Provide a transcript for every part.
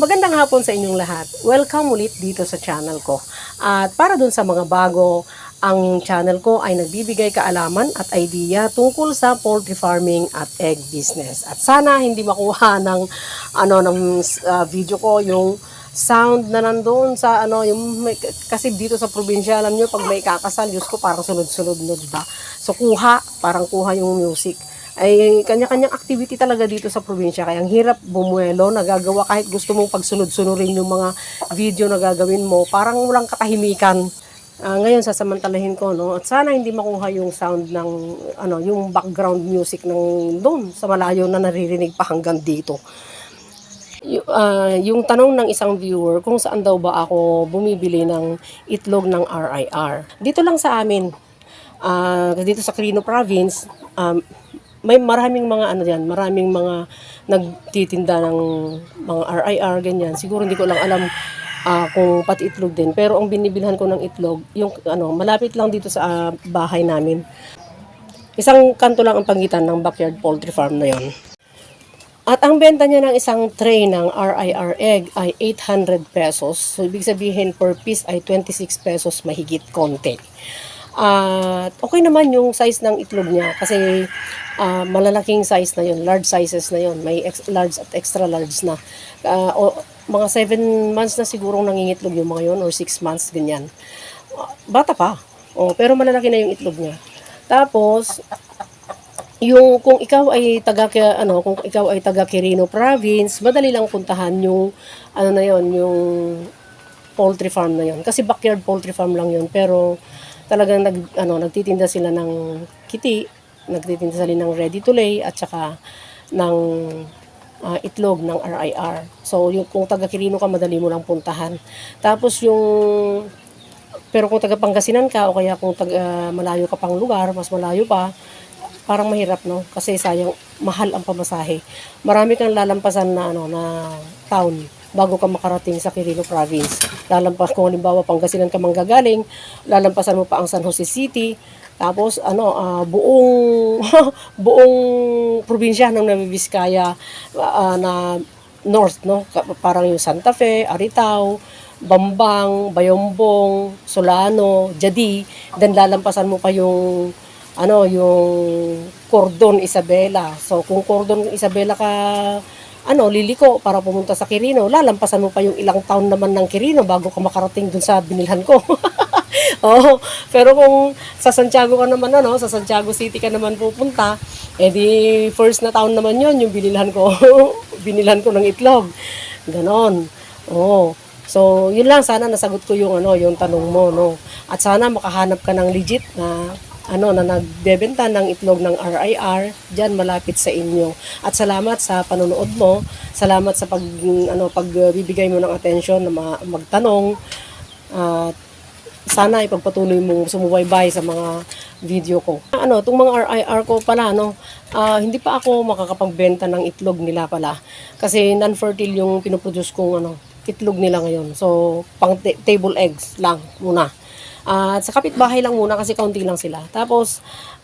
Magandang hapon sa inyong lahat. Welcome ulit dito sa channel ko. At para dun sa mga bago, ang channel ko ay nagbibigay kaalaman at idea tungkol sa poultry farming at egg business. At sana hindi makuha ng ano ng uh, video ko yung sound na nandoon sa ano yung may, kasi dito sa probinsya alam nyo pag may kakasal Diyos ko parang sunod-sunod no diba so kuha parang kuha yung music ay kanya-kanyang activity talaga dito sa probinsya. Kaya ang hirap bumuelo, nagagawa kahit gusto mong pagsunod-sunurin yung mga video na gagawin mo, parang walang katahimikan. Ah, ngayon sasamantalahin ko no at sana hindi makuha yung sound ng ano yung background music ng doon sa malayo na naririnig pa hanggang dito. Y- ah, yung tanong ng isang viewer kung saan daw ba ako bumibili ng itlog ng RIR. Dito lang sa amin, ah, dito sa Quirino Province, um, may maraming mga ano diyan, maraming mga nagtitinda ng mga RIR ganyan. Siguro hindi ko lang alam ah, kung pati itlog din. Pero ang binibilhan ko ng itlog, yung ano, malapit lang dito sa ah, bahay namin. Isang kanto lang ang pagitan ng backyard poultry farm na yon. At ang benta niya ng isang tray ng RIR egg ay 800 pesos. So, ibig sabihin per piece ay 26 pesos mahigit konti. At okay naman yung size ng itlog niya kasi ah, malalaking size na yun, large sizes na yun. May ex- large at extra large na. Ah, o, mga 7 months na sigurong nangingitlog yung mga yun or 6 months, ganyan. Bata pa. Oh, pero malalaki na yung itlog niya. Tapos, yung kung ikaw ay taga ano kung ikaw ay taga Quirino province madali lang puntahan yung ano na yon yung poultry farm na yon kasi backyard poultry farm lang yon pero talagang nag ano nagtitinda sila ng kiti nagtitinda sila ng ready to lay at saka ng ah, itlog ng RIR so yung kung taga Quirino ka madali mo lang puntahan. Tapos yung pero kung taga Pangasinan ka o kaya kung taga malayo ka pang lugar mas malayo pa parang mahirap no? Kasi sayang mahal ang pamasahe. Marami kang lalampasan na ano na town bago ka makarating sa Quirino province. Lalampas kung halimbawa Pangasinan ka manggagaling, lalampasan mo pa ang San Jose City, tapos ano ah, buong buong probinsya ng Nueva Vizcaya ah, na north no parang yung Santa Fe, Aritao, Bambang, Bayombong, Solano, Jadi, then lalampasan mo pa yung ano yung Cordon Isabela. So kung Cordon Isabela ka ano liliko para pumunta sa Quirino, lalampasan mo pa yung ilang taon naman ng Quirino bago ka makarating dun sa binilhan ko. oh, pero kung sa Santiago ka naman ano, sa Santiago City ka naman pupunta, edi first na taon naman yon yung binilhan ko. binilhan ko ng itlog. Ganon. Oh. So, yun lang sana nasagot ko yung ano, yung tanong mo, no. At sana makahanap ka ng legit na ano na nagbebenta ng itlog ng RIR diyan malapit sa inyo. At salamat sa panonood mo. Salamat sa pag ano pagbibigay mo ng atensyon na ma- magtanong. At sana ipagpatuloy mong sumubaybay sa mga video ko. Ano, itong mga RIR ko pala, no, ah, hindi pa ako makakapagbenta ng itlog nila pala. Kasi non-fertile yung pinoproduce kong ano, itlog nila ngayon. So, pang ta- table eggs lang muna. At sa kapitbahay lang muna kasi kaunti lang sila. Tapos,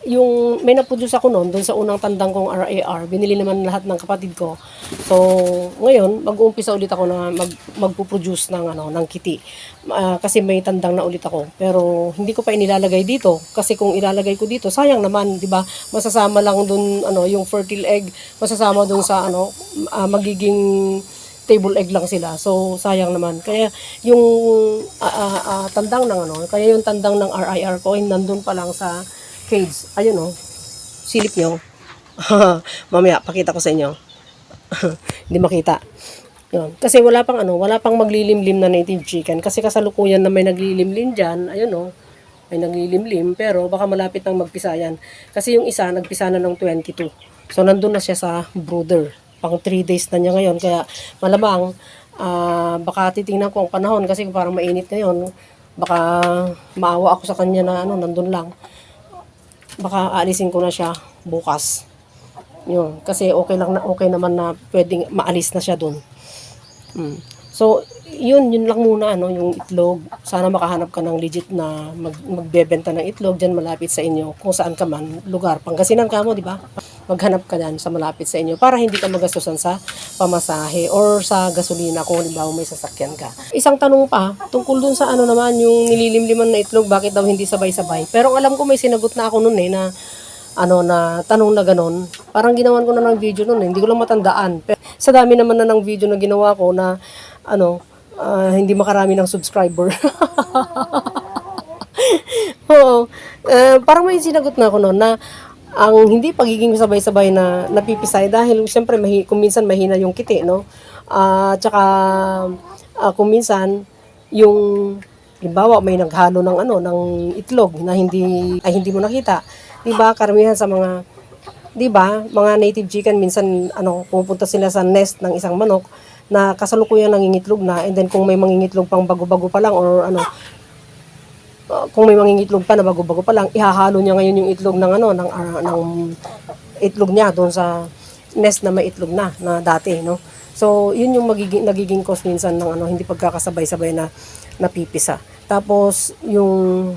yung may na-produce ako noon, doon sa unang tandang kong RAR, binili naman lahat ng kapatid ko. So, ngayon, mag-uumpisa ulit ako na mag, magpo-produce ng, ano, ng kiti. Ah, kasi may tandang na ulit ako. Pero, hindi ko pa inilalagay dito. Kasi kung ilalagay ko dito, sayang naman, di ba? Masasama lang doon, ano, yung fertile egg, masasama doon sa, ano, ah, magiging table egg lang sila. So, sayang naman. Kaya, yung ah, ah, ah, tandang ng ano, kaya yung tandang ng RIR ay nandun pa lang sa cage. Ayun oh, silip nyo. Mamaya, pakita ko sa inyo. Hindi makita. Yun. Kasi wala pang ano, wala pang maglilimlim na native chicken. Kasi kasalukuyan na may naglilimlim dyan, ayun oh, may naglilimlim, pero baka malapit nang magpisa yan. Kasi yung isa, nagpisa na ng 22. So, nandun na siya sa brooder. Pang 3 days na niya ngayon. Kaya, malamang, ah, baka titingnan ko ang panahon kasi parang mainit ngayon. Baka maawa ako sa kanya na ano, nandun lang. Baka aalisin ko na siya bukas. Yun. Kasi okay lang na okay naman na pwedeng maalis na siya doon. Mm. So, yun, yun lang muna, ano, yung itlog. Sana makahanap ka ng legit na mag, magbebenta ng itlog dyan malapit sa inyo, kung saan ka man, lugar. Pangasinan ka mo, di ba? Maghanap ka dyan sa malapit sa inyo para hindi ka magastusan sa pamasahe or sa gasolina kung halimbawa may sasakyan ka. Isang tanong pa, tungkol dun sa ano naman, yung nililimliman na itlog, bakit daw hindi sabay-sabay? Pero alam ko may sinagot na ako nun eh, na ano na tanong na ganon. Parang ginawan ko na ng video noon, eh. hindi ko lang matandaan. Pero sa dami naman na ng video na ginawa ko na ano, ah, hindi makarami ng subscriber. Oo. Eh, parang may sinagot na ako noon na ang hindi pagiging sabay-sabay na napipisay dahil siyempre mahi, kung minsan mahina yung kiti, no? Ah, tsaka ah, kung minsan yung halimbawa may naghalo ng ano ng itlog na hindi ay hindi mo nakita. 'Di ba? Karamihan sa mga 'di ba? Mga native chicken minsan ano pupunta sila sa nest ng isang manok na kasalukuyan nangingitlog na and then kung may mangingitlog pang bago-bago pa lang or ano uh, kung may mangingitlog pa na bago-bago pa lang ihahalo niya ngayon yung itlog ng ano ng ah, ng itlog niya doon sa nest na may itlog na na dati no? So yun yung magiging nagiging cause minsan ng ano hindi pagkakasabay-sabay na napipisa. Tapos yung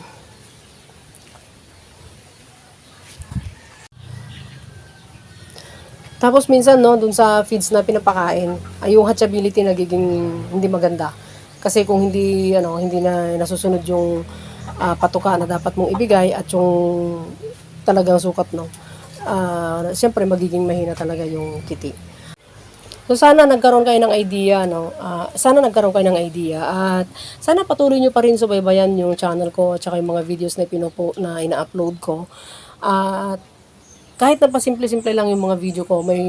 Tapos minsan no, dun sa feeds na pinapakain, ay yung hatchability nagiging hindi maganda. Kasi kung hindi ano, hindi na nasusunod yung ah, patuka na dapat mong ibigay at yung talagang sukat no. Ah, siyempre magiging mahina talaga yung titi. So sana nagkaroon kayo ng idea no. Ah, sana nagkaroon kayo ng idea at sana patuloy niyo pa rin subaybayan yung channel ko at saka yung mga videos na pinupo na ina-upload ko. At kahit na pa simple-simple lang yung mga video ko, may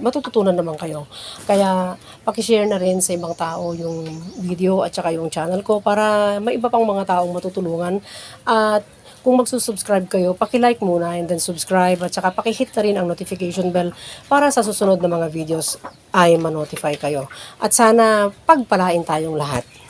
matututunan naman kayo. Kaya, pakishare na rin sa ibang tao yung video at saka yung channel ko para may iba pang mga taong matutulungan. At kung magsusubscribe kayo, pakilike muna and then subscribe at saka pakihit na rin ang notification bell para sa susunod na mga videos ay manotify kayo. At sana pagpalain tayong lahat.